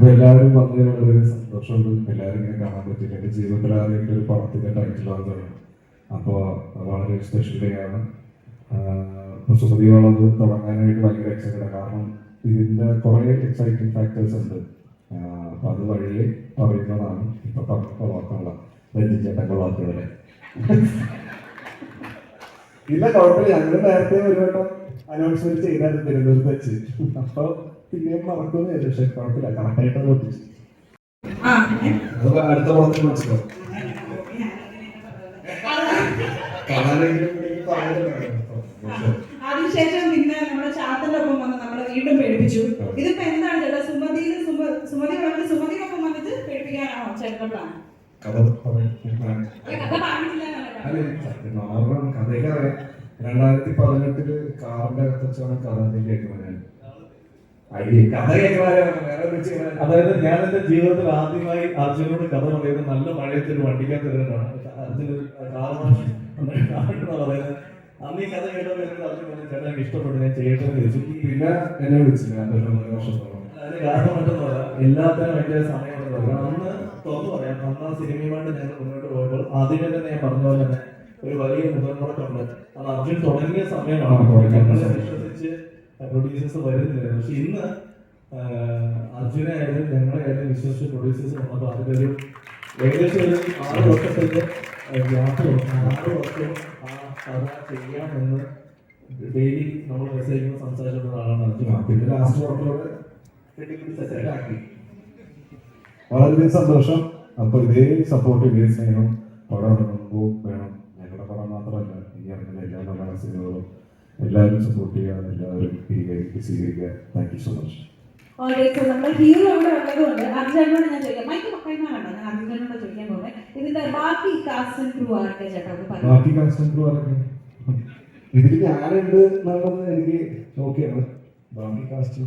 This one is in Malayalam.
അപ്പൊ എല്ലാവരും വന്നതിൽ വളരെ സന്തോഷമുണ്ട്. എല്ലാവരും ഇങ്ങനെ കാണാൻ പറ്റില്ല എന്റെ ജീവിതത്തിൽ ആദ്യമായിട്ട് ഒരു പടത്തിന്റെ ടൈറ്റിൽ വന്നതാണ് അപ്പോൾ വളരെ സ്പെഷ്യൽ ഡേ ആണ് വളവ് തുടങ്ങാനായിട്ട് ഭയങ്കര എക്സൈറ്റഡ് കാരണം ഇതിന്റെ കുറേ എക്സൈറ്റിംഗ് ഫാക്ടേഴ്സ് ഉണ്ട്. അപ്പം അത് വഴിയെ പറയുന്നതാണ് ഇപ്പൊ വാക്കുള്ള രഞ്ജിച്ചേട്ടന്റെ വാക്കുകളെ ഇല്ല കുഴപ്പമില്ല. ഞങ്ങൾ നേരത്തെ ഒരു വട്ടം അനൗൺസ്മെന്റ് ചെയ്തായിരുന്നു തിരുവനന്തപുരത്ത് വെച്ച് അപ്പൊ പിന്നെയും മറക്കുന്നു പക്ഷെ കുഴപ്പമില്ല കറക്റ്റായിട്ട് അത് അടുത്ത പടത്തിൽ മനസ്സിലാവും. അതിനുശേഷം പിന്നെ നമ്മുടെ ചാത്തന്റെ ഒപ്പം വന്ന് നമ്മളെ വീണ്ടും പേടിപ്പിച്ചു. ഇതിപ്പോ എന്താണ് ചേട്ടാ? സുമതിയിൽ സുമ- സുമതി വളരെ സുമതിയൊപ്പം വന്നിട്ട് പേടിപ്പിക്കാനാണോ ചേട്ടന്റെ പ്ലാൻ കഥ പറഞ്ഞിട്ടില്ല കഥയൊക്കെ അറിയാം രണ്ടായിരത്തി പതിനെട്ടിൽ കാറിന്റെ അകത്ത് കഥയിലേക്ക് വരാൻ അതായത് ഞാൻ എന്റെ ജീവിതത്തിൽ ആദ്യമായി അർജുനോട് കഥ പറയുന്നത് നല്ല മഴയത്തിൽ ഒരു തരുന്നതാണ് അർജുന പറയുന്നത് അന്ന് ഈ കഥ കേട്ടപ്പോൾ എനിക്ക് അർജുൻ പറഞ്ഞു ചേട്ടാ എനിക്ക് ഇഷ്ടപ്പെട്ടു ഞാൻ ചെയ്യട്ടെ എന്ന് ചോദിച്ചു പിന്നെ എന്നെ വർഷത്തോളം അതിന് കാരണം എല്ലാത്തിനും അതിന്റെ സമയം അന്ന് തുറന്നു പറയാം അന്ന് ആ സിനിമയുമായിട്ട് ഞങ്ങൾ മുന്നോട്ട് പോയപ്പോൾ ആദ്യമേ തന്നെ ഞാൻ പറഞ്ഞ പോലെ തന്നെ ഒരു വലിയ മുതൽമുടക്കുണ്ട് അത് അർജുൻ തുടങ്ങിയ സമയമാണ് വിശ്വസിച്ച് പ്രൊഡ്യൂസേഴ്സ് വരുന്നില്ല. പക്ഷെ ഇന്ന് അർജുനായാലും അർജുനെ ആയാലും ഞങ്ങളെ ആയാലും വിശ്വസിച്ച് പ്രൊഡ്യൂസേഴ്സ് വന്നപ്പോൾ അതിലൊരു ഏകദേശം ഒരു ആറ് വർഷത്തിന്റെ യാത്ര ആറ് വർഷം ആ കഥ ചെയ്യാമെന്ന് ഡെയിലി നമ്മൾ മെസ്സേജ് സംസാരിച്ചിട്ടുള്ള അർജുൻ. പിന്നെ ലാസ്റ്റ് ആക്കി. വളരെയധികം സന്തോഷം. അപ്പോൾ ഇതേ സപ്പോർട്ട് ഇതേ സ്നേഹം പടം ഇറങ്ങുമ്പോൾ വേണം. മാത്രമല്ല ഇനി ഇറങ്ങുന്ന എല്ലാ മലയാള സിനിമകളും എല്ലാവരും സപ്പോർട്ട് ചെയ്യുക എല്ലാവരും സ്വീകരിക്കുക താങ്ക് യു സോ മച്ച് നമ്മുടെ ഹീറോ ഇവിടെ ഉള്ളതുകൊണ്ട് അർജുനോട് ഞാൻ ചോദിക്കാം. മൈക്ക് മക്കൈമ വേണ്ട ഞാൻ അർജുനോട് ചോദിക്കാൻ പോകുന്നത് ഇതിന്റെ ബാക്കി കാസ്റ്റ് ക്രൂ ആരൊക്കെ ചേട്ടാ? ബാക്കി കാസ്റ്റ് ക്രൂ ആരൊക്കെ? ഇതിൽ ഞാനുണ്ട് എന്നുള്ളത് എനിക്ക് ഓക്കെയാണ് ബാക്കി കാസ്റ്റ്